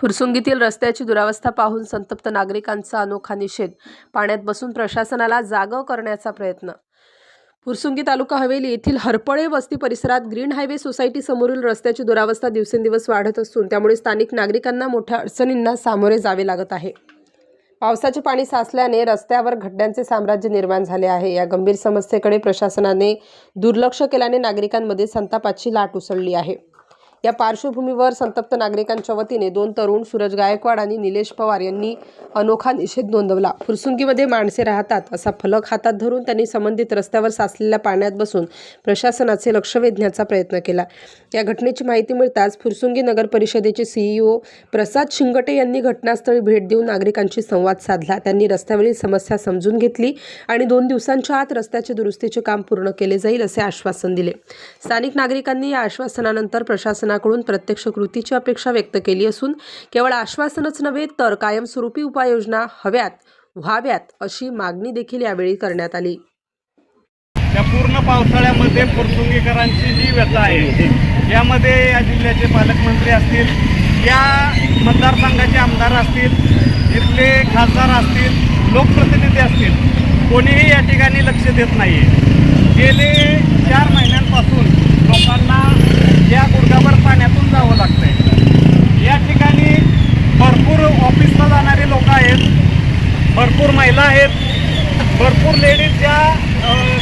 फुरसुंगीतील रस्त्याची दुरावस्था पाहून संतप्त नागरिकांचा अनोखा निषेध पाण्यात बसून प्रशासनाला जागव करण्याचा प्रयत्न. फुरसुंगी तालुका हवेली येथील हरपळे वस्ती परिसरात ग्रीन हायवे सोसायटी समोरील रस्त्याची दुरावस्था दिवसेंदिवस वाढत असून त्यामुळे स्थानिक नागरिकांना मोठ्या अडचणींना सामोरे जावे लागत आहे. पावसाचे पाणी साचल्याने रस्त्यावर खड्ड्यांचे साम्राज्य निर्माण झाले आहे. या गंभीर समस्येकडे प्रशासनाने दुर्लक्ष केल्याने नागरिकांमध्ये संतापाची लाट उसळली आहे. या पार्श्वभूमीवर संतप्त नागरिकांच्या वतीने दोन तरुण सूरज गायकवाड आणि निलेश पवार यांनी अनोखा निषेध नोंदवला. फुरसुंगीमध्ये माणसे राहतात असा फलक हातात धरून त्यांनी संबंधित रस्त्यावर साचलेल्या पाण्यात बसून प्रशासनाचे लक्ष वेधण्याचा प्रयत्न केला. या घटनेची माहिती मिळताच फुरसुंगी नगर परिषदेचे सीईओ प्रसाद शिंगटे यांनी घटनास्थळी भेट देऊन नागरिकांशी संवाद साधला. त्यांनी रस्त्यावरील समस्या समजून घेतली आणि दोन दिवसांच्या आत रस्त्याचे दुरुस्तीचे काम पूर्ण केले जाईल असे आश्वासन दिले. स्थानिक नागरिकांनी या आश्वासनानंतर प्रशासन शासनाकडून प्रत्यक्ष कृतीची अपेक्षा व्यक्त केली असून केवळ आश्वासनच नव्हे तर कायमस्वरूपी उपाययोजना हव्यात व्हाव्यात अशी मागणी देखील यावेळी करण्यात आली. या पूर्ण पावसाळ्यामध्ये फुरसुंगीकरांची जी व्यथा आहे यामध्ये या जिल्ह्याचे पालकमंत्री असतील या मतदारसंघाचे आमदार असतील इथले खासदार असतील लोकप्रतिनिधी असतील कोणीही या ठिकाणी लक्ष देत नाही गेले चार महिन्यांपासून लोकांना या गुडघाभर पाण्यातून जावं लागतंय. या ठिकाणी भरपूर ऑफिसला जाणारे लोक आहेत. भरपूर महिला आहेत. भरपूर लेडीज ज्या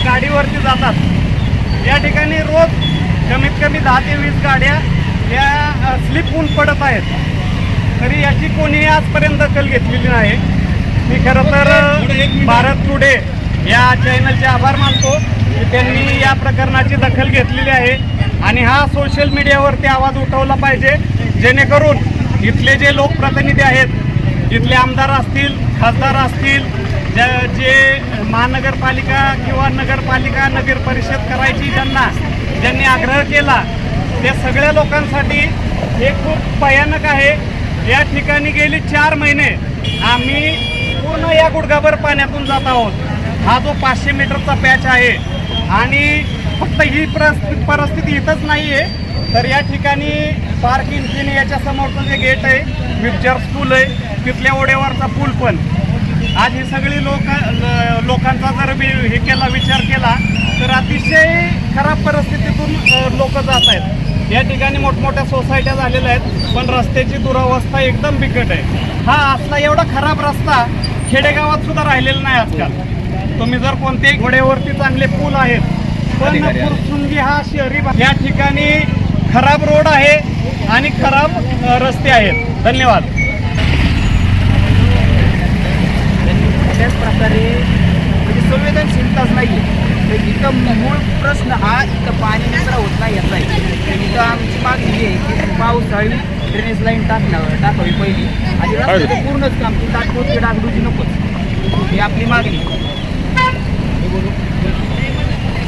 गाडीवरती जातात. या ठिकाणी रोज कमीत कमी दहा ते वीस गाड्या या स्लिप होऊन पडत आहेत. तरी याची कोणीही आजपर्यंत दखल घेतलेली नाही. मी खरं तर भारत टुडे या चॅनलचे आभार मानतो की त्यांनी या प्रकरणाची दखल घेतलेली आहे. आणि हा सोशल मीडियावरती आवाज उठवला पाहिजे जेणेकरून इथले जे लोकप्रतिनिधी आहेत इथले आमदार असतील खासदार असतील ज्या- जे महानगरपालिका किंवा नगरपालिका नगर परिषद करायची ज्यांना ज्यांनी आग्रह केला त्या सगळ्या लोकांसाठी हे खूप भयानक आहे. या ठिकाणी गेली चार महिने आम्ही पूर्ण या गुडघाभर पाण्यातून जात आहोत. हा जो पाचशे मीटरचा पॅच आहे आणि फक्त ही परिस्थिती परिस्थिती इथंच नाही आहे तर या ठिकाणी पार्क इंजिन याच्या समोरचं जे गेट आहे मिक्सचर स्कूल आहे तिथल्या ओढ्यावरचा पूल पण. आज ही सगळी लोक लोकांचा जर मी हे केला विचार केला तर अतिशय खराब परिस्थितीतून लोक जात आहेत. या ठिकाणी मोठमोठ्या सोसायट्या झालेल्या आहेत पण रस्त्याची दुरावस्था एकदम बिकट आहे. हा असला एवढा खराब रस्ता खेडेगावात सुद्धा राहिलेला नाही आजकाल. तुम्ही जर कोणत्याही घोड्यावरती चांगले पूल आहेत पण फुरसुंगी हा शहरी भाग- या ठिकाणी खराब रोड आहे आणि खराब रस्ते आहेत. धन्यवाद. त्याच प्रकारे म्हणजे संवेदनशीलताच नाही आहे इथं मूळ प्रश्न हा इथं पाणी निचरा होत नाही याचा आहे. इथं आमची मागणी आहे की पावसाळी ड्रेनेज लाईन टाकणं टाकावी पहिली. आणि रस्त्याचं पूर्णच काम ती तात्पुरती डागडुजी नकोच. ही आपली मागणी.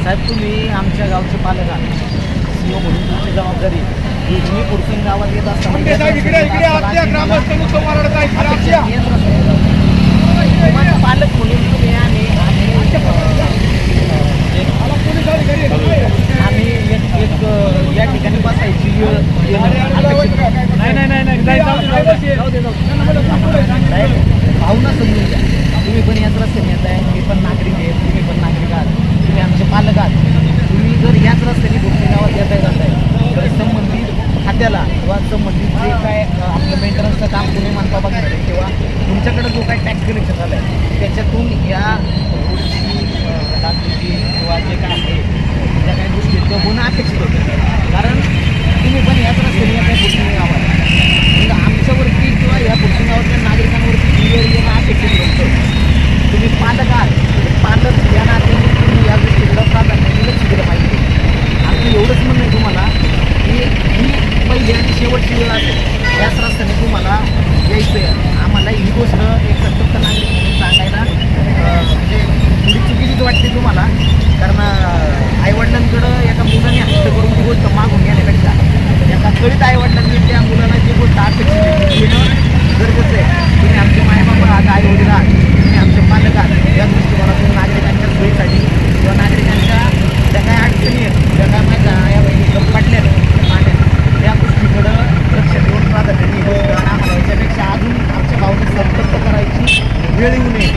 साहेब तुम्ही आमच्या गावचे पालक आहात. सीओ म्हणून तुमची जबाबदारी आहे. तुम्ही पुरसून गावात येत असताना पालक म्हणून तुम्ही आणि आम्ही आम्ही एक एक या ठिकाणी बसायची नाही नाही नाही नाही भावना समजून घ्या तुम्ही पण याच रस्त्याने येत आहे मी पण नागरिक आहे तुम्ही पण नागरिक आहात तुम्ही आमचे पालक आहात तुम्ही जर याच रस्त्याने भुकटी गावात येत आहे जात आहे तर संबंधित खात्याला किंवा संबंधित जे काय अ, आपलं मेंटेनन्सचं काम तुम्ही म्हणता बघणार आहे किंवा तुमच्याकडे जो काही टॅक्स कलेक्शन झालं आहे त्याच्यातून या रोडची अ, डागडुजी किंवा जे काय आहे त्या काही गोष्टी आहेत, त्या होणं अपेक्षित होतं कारण तुम्ही पण याच रस्त्याने या काही गोष्टी गावात म्हणजे आमच्यावरती किंवा या पुढच्या गावातल्या नागरिकांवरती क्लिअर येणं अपेक्षित होतं तुम्ही पालक आहात. म्हणजे पालक या नात्याने तुम्ही या गोष्टीकडं प्राधान्याने लक्ष दिलं पाहिजे. मुलांकडं एका मुलाने हस्त करून ती गोष्ट मागून घेण्यापेक्षा एका कळीत आई वडिलांनी त्या मुलांना जी गोष्ट अपेक्षित घेणं गरजेचं आहे. तुम्ही आमचे मायबाप आहात आई वडील आहात तुम्ही आमचे पालक आहात. या दृष्टिकोनातून नागरिकांच्या सोयीसाठी किंवा नागरिकांच्या ज्या काय अडचणी आहेत ज्या काय माझ्या या बहिणी पडल्या त्या गोष्टीकडं लक्ष देऊन प्राधान्य ही गोष्ट याच्यापेक्षा अजून आमच्या भावना संतप्त करायची वेळ येऊ नये.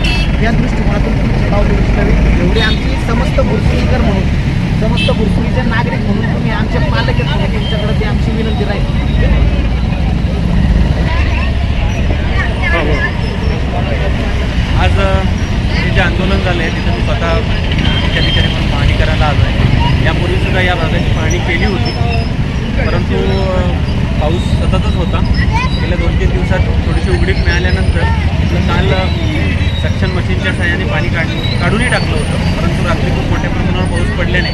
या दृष्टिकोनातून तुमची पावलं उचलावी एवढी आमची समस्त गोष्टी म्हणून समस्त बुरसुलीचे नागरिक म्हणून तुम्ही आमचे पालक आहेत तुमच्याकडे ती आमची विनंती राहील. आज हे जे आंदोलन झालं आहे तिथं मी स्वतः मुख्याधिकारी ठिकाणी पण पाहणी करायला आलो आहे यापूर्वीसुद्धा या भागाची पाहणी केली होती. परंतु पाऊस सततच होता. गेल्या दोन तीन दिवसात थोडीशी उघडीप मिळाल्यानंतर काल सक्शन मशीनच्या सहाय्याने पाणी काढ काढूनही टाकलं होतं. परंतु रात्री खूप मोठ्या प्रमाणावर पाऊस पडल्याने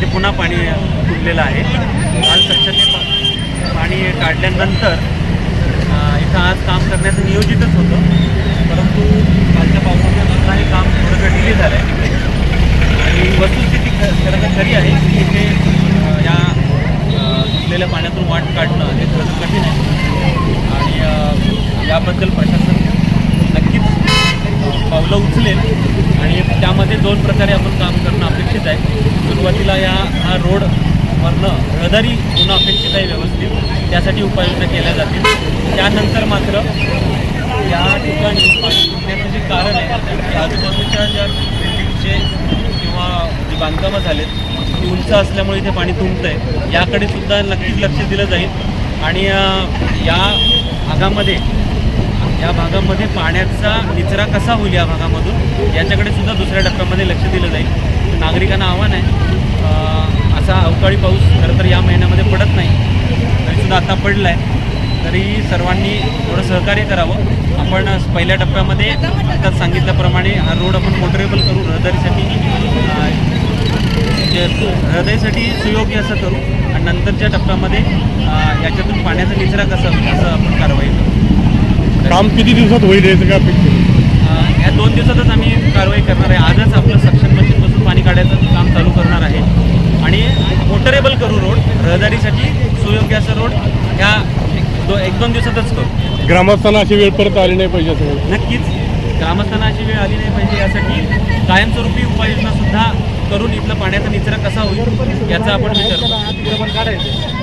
ते पुन्हा पाणी अ, आहे. काल सक्शनने पाणी काढल्यानंतर इथं आज काम करण्याचं नियोजितच होतं. परंतु कालच्या पावसामुळे सुद्धा हे काम थोडंसं डिले झालं आहे आणि वस्तुस्थिती खरं तर खरी आहे की इथे या अ, तुटलेल्या पाण्यातून वाट काढणं हे खरं कठीण आहे. आणि याबद्दल प्रशासन नक्कीच पावलं उचलेल. आणि त्यामध्ये दोन प्रकारे आपण काम करणं अपेक्षित आहे. सुरुवातीला या हा रोड वरनं रहदारी होणं अपेक्षित आहे व्यवस्थित त्यासाठी उपाययोजना केल्या जातील. त्यानंतर मात्र या ठिकाणी पाणी जे कारण आहे आजूबाजूच्या ज्या बिल्डिंगचे किंवा जी बांधकामं झालेत ती उंच असल्यामुळे इथे पाणी तुंबतं आहे याकडे सुद्धा नक्कीच लक्ष दिलं जाईल. आणि या भागामध्ये या भागामध्ये पाण्याचा निचरा कसा होईल या भागामधून? याच्याकडे सुद्धा दुसऱ्या टप्प्यामध्ये लक्ष दिलं जाईल. नागरिकांना आव्हान आहे. असा अवकाळी पाऊस खरं तर या महिन्यामध्ये पडत नाही. तरीसुद्धा आता पडला आहे तरी सर्वांनी थोडं सहकार्य करावं. आपण पहिल्या टप्प्यामध्ये आत्ताच सांगितल्याप्रमाणे हा रोड आपण मोटरेबल करू रहदारीसाठी हृदयासाठी सुयोग्य असं करू. आणि नंतरच्या टप्प्यामध्ये याच्यातून पाण्याचा निचरा कसा होईल असं आपण कारवाई करू. काम किती दिवसात होईल याचं काय अपेक्षा अ, या दोन दिवसातच आम्ही कारवाई करणार आहे. आजच आपलं सक्शन मशीनपासून पाणी काढायचं काम चालू करणार आहे. आणि मोटरेबल करू रोड रहदारीसाठी सुयोग्य असं रोड ह्या एक दो एक दोन दिवसातच करू. ग्रामस्थांना अशी वेळ परत आली नाही पाहिजे असं. नक्कीच. ग्रामस्थांना अशी वेळ आली नाही पाहिजे यासाठी कायमस्वरूपी उपाययोजना सुद्धा करून इथला पाण्याचा निचरा कसा होईल याचा आपण विचार करू.